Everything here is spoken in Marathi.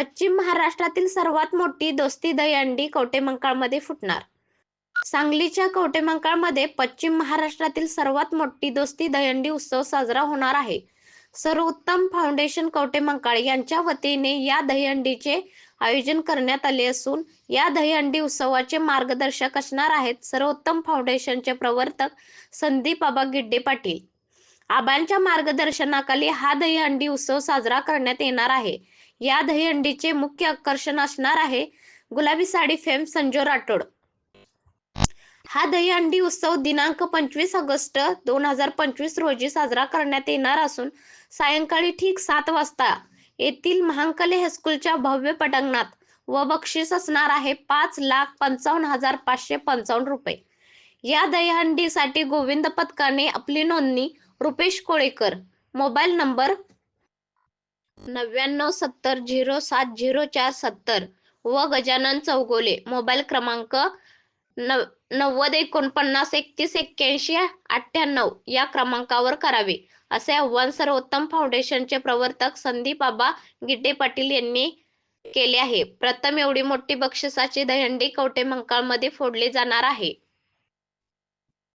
पश्चिम महाराष्ट्रातील सर्वात मोठी दोस्ती दहीहंडी कवटेमंकाळमध्ये फुटणार. सांगलीच्या कवटेमंकाळमध्ये पश्चिम महाराष्ट्रातील सर्वात मोठी दोस्ती दहीहंडी उत्सव साजरा होणार आहे. सर्वोत्तम फाउंडेशन कवटेमंकाळ यांच्या वतीने या दहीहंडीचे आयोजन करण्यात आले असून या दहीहंडी उत्सवाचे मार्गदर्शक असणार आहेत सर्वोत्तम फाउंडेशनचे प्रवर्तक संदीप आबा गिड्डे पाटील. आबांच्या मार्गदर्शनाखाली हा दहीहंडी उत्सव साजरा करण्यात येणार आहे. या दहीहंडीचे मुख्य आकर्षण असणार आहे गुलाबी साडी फेम संजो राठोड. हा दहीहंडी उत्सव दिनांक पंचवीस ऑगस्ट दोन हजार पंचवीस रोजी साजरा करण्यात येणार असून सायंकाळी ठीक सात वाजता येथील महांकले हायस्कूलच्या भव्य पटांगणात व बक्षीस असणार आहे पाच लाख पंचावन्न हजार पाचशे पंचावन्न रुपये. या दहीहंडीसाठी गोविंद पथकाने आपली नोंदणी रुपेश कोळेकर. मोबाईल नंबर नव्याण्णव सत्तर झिरो सात झिरो चार सत्तर व गजानन चौगोले. मोबाईल क्रमांक नव नव्वद एकोणपन्नास एकतीस एक्क्याऐंशी अठ्ठ्याण्णव या क्रमांकावर करावे. असे आव्हान सर्वोत्तम फाउंडेशनचे प्रवर्तक संदीप आबा गिड्डे पाटील यांनी केले आहे. प्रथम एवढी मोठी बक्षिसाची दहंडी कवटे मंकाळमध्ये फोडली जाणार आहे.